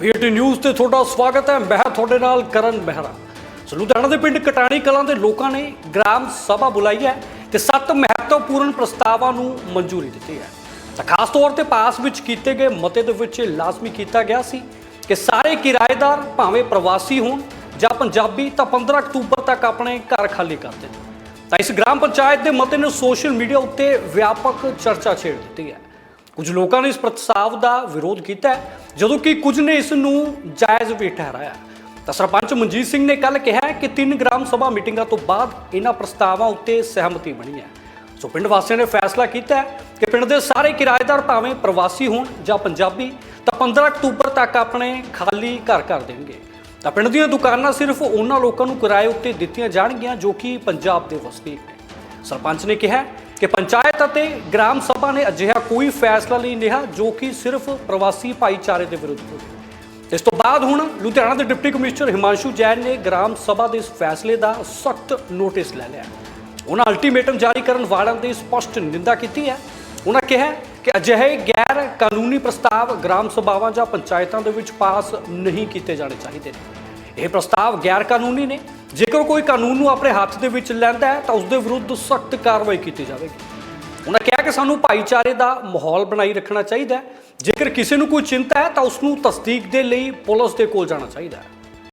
PT news ਤੇ ਤੁਹਾਡਾ ਸਵਾਗਤ ਹੈ। ਮੈਂ ਤੁਹਾਡੇ ਨਾਲ ਕਰਨ ਮਹਿਰਾ। ਲੁਧਿਆਣਾ ਦੇ ਪਿੰਡ ਕਟਾਣੀ ਕਲਾਂ ਦੇ ਲੋਕਾਂ ਨੇ ਗ੍ਰਾਮ ਸਭਾ ਬੁਲਾਈ ਹੈ ਤੇ ਸੱਤ ਮਹੱਤਵਪੂਰਨ ਪ੍ਰਸਤਾਵਾਂ ਨੂੰ ਮਨਜ਼ੂਰੀ ਦਿੱਤੀ ਹੈ। ਤਾਂ ਖਾਸ ਤੌਰ ਤੇ ਪਾਸ ਵਿੱਚ ਕੀਤੇ ਗਏ ਮਤੇ ਦੇ ਵਿੱਚ ਇਹ ਲਾਜ਼ਮੀ ਕੀਤਾ ਗਿਆ ਸੀ ਕਿ ਸਾਰੇ ਕਿਰਾਏਦਾਰ ਭਾਵੇਂ ਪ੍ਰਵਾਸੀ ਹੋਣ ਜਾਂ ਪੰਜਾਬੀ ਤਾਂ 15 ਅਕਤੂਬਰ ਤੱਕ ਆਪਣੇ ਘਰ ਖਾਲੀ ਕਰ ਦੇਣ। ਤਾਂ ਇਸ ਗ੍ਰਾਮ ਪੰਚਾਇਤ ਦੇ ਮਤੇ ਨੇ ਸੋਸ਼ਲ ਮੀਡੀਆ ਉੱਤੇ ਵਿਆਪਕ ਚਰਚਾ ਛੇੜ ਦਿੱਤੀ ਹੈ। ਕੁਝ ਲੋਕਾਂ ਨੇ ਇਸ ਪ੍ਰਸਤਾਵ ਦਾ ਵਿਰੋਧ ਕੀਤਾ ਜਦੋਂ ਕਿ ਕੁਝ ਨੇ ਇਸ ਨੂੰ ਜਾਇਜ਼ ਵੀ ਠਹਿਰਾਇਆ ਤਾਂ ਸਰਪੰਚ ਮਨਜੀਤ ਸਿੰਘ ਨੇ ਕੱਲ ਕਿਹਾ ਕਿ ਤਿੰਨ ਗ੍ਰਾਮ ਸਭਾ ਮੀਟਿੰਗਾਂ ਤੋਂ ਬਾਅਦ ਇਹਨਾਂ ਪ੍ਰਸਤਾਵਾਂ ਉੱਤੇ ਸਹਿਮਤੀ ਬਣੀ ਹੈ। ਸੋ ਪਿੰਡ ਵਾਸੀਆਂ ਨੇ ਫੈਸਲਾ ਕੀਤਾ ਕਿ ਪਿੰਡ ਦੇ ਸਾਰੇ ਕਿਰਾਏਦਾਰ ਭਾਵੇਂ ਪ੍ਰਵਾਸੀ ਹੋਣ ਜਾਂ ਪੰਜਾਬੀ, ਤਾਂ 15 ਅਕਤੂਬਰ ਤੱਕ ਆਪਣੇ ਖਾਲੀ ਘਰ ਕਰ ਦੇਣਗੇ। ਤਾਂ ਪਿੰਡ ਦੀਆਂ ਦੁਕਾਨਾਂ ਸਿਰਫ ਉਹਨਾਂ ਲੋਕਾਂ ਨੂੰ ਕਿਰਾਏ ਉੱਤੇ ਦਿੱਤੀਆਂ ਜਾਣਗੀਆਂ ਜੋ ਕਿ ਪੰਜਾਬ ਦੇ ਵਸਨੀਕ ਨੇ। ਸਰਪੰਚ ਨੇ ਕਿਹਾ ਕਿ ਪੰਚਾਇਤ ਅਤੇ ਗ੍ਰਾਮ ਸਭਾ ਨੇ ਅਜਿਹਾ ਕੋਈ ਫੈਸਲਾ ਨਹੀਂ ਲਿਆ ਜੋ ਕਿ ਸਿਰਫ ਪ੍ਰਵਾਸੀ ਭਾਈਚਾਰੇ ਦੇ ਵਿਰੁੱਧ ਹੋਵੇ। ਇਸ ਤੋਂ ਬਾਅਦ ਹੁਣ ਲੁਧਿਆਣਾ ਦੇ ਡਿਪਟੀ ਕਮਿਸ਼ਨਰ ਹਿਮਾਂਸ਼ੂ ਜੈਨ ਨੇ ਗ੍ਰਾਮ ਸਭਾ ਦੇ ਇਸ ਫੈਸਲੇ ਦਾ ਸਖਤ ਨੋਟਿਸ ਲੈ ਲਿਆ। ਉਹਨਾਂ ਅਲਟੀਮੇਟਮ ਜਾਰੀ ਕਰਨ ਵਾਲਿਆਂ ਦੀ ਸਪਸ਼ਟ ਨਿੰਦਾ ਕੀਤੀ ਹੈ। ਉਹਨਾਂ ਕਿਹਾ ਕਿ ਅਜਿਹੇ ਗੈਰ ਕਾਨੂੰਨੀ ਪ੍ਰਸਤਾਵ ਗ੍ਰਾਮ ਸਭਾਵਾਂ ਜਾਂ ਪੰਚਾਇਤਾਂ ਦੇ ਵਿੱਚ ਪਾਸ ਨਹੀਂ ਕੀਤੇ ਜਾਣੇ ਚਾਹੀਦੇ। ਇਹ ਪ੍ਰਸਤਾਵ ਗੈਰ ਕਾਨੂੰਨੀ ਨੇ ਜੇਕਰ ਕੋਈ ਕਾਨੂੰਨ ਨੂੰ ਆਪਣੇ ਹੱਥ ਦੇ ਵਿੱਚ ਲੈਂਦਾ ਹੈ, ਤਾਂ ਉਸ ਦੇ ਵਿਰੁੱਧ ਸਖਤ ਕਾਰਵਾਈ ਕੀਤੀ ਜਾਵੇਗੀ। ਉਹਨਾਂ ਕਿਹਾ ਕਿ ਸਾਨੂੰ ਭਾਈਚਾਰੇ ਦਾ ਮਾਹੌਲ ਬਣਾਈ ਰੱਖਣਾ ਚਾਹੀਦਾ ਹੈ। ਜੇਕਰ ਕਿਸੇ ਨੂੰ ਕੋਈ ਚਿੰਤਾ ਹੈ, ਤਾਂ ਉਸ ਨੂੰ ਤਸਦੀਕ ਦੇ ਲਈ ਪੁਲਿਸ ਦੇ ਕੋਲ ਜਾਣਾ ਚਾਹੀਦਾ ਹੈ।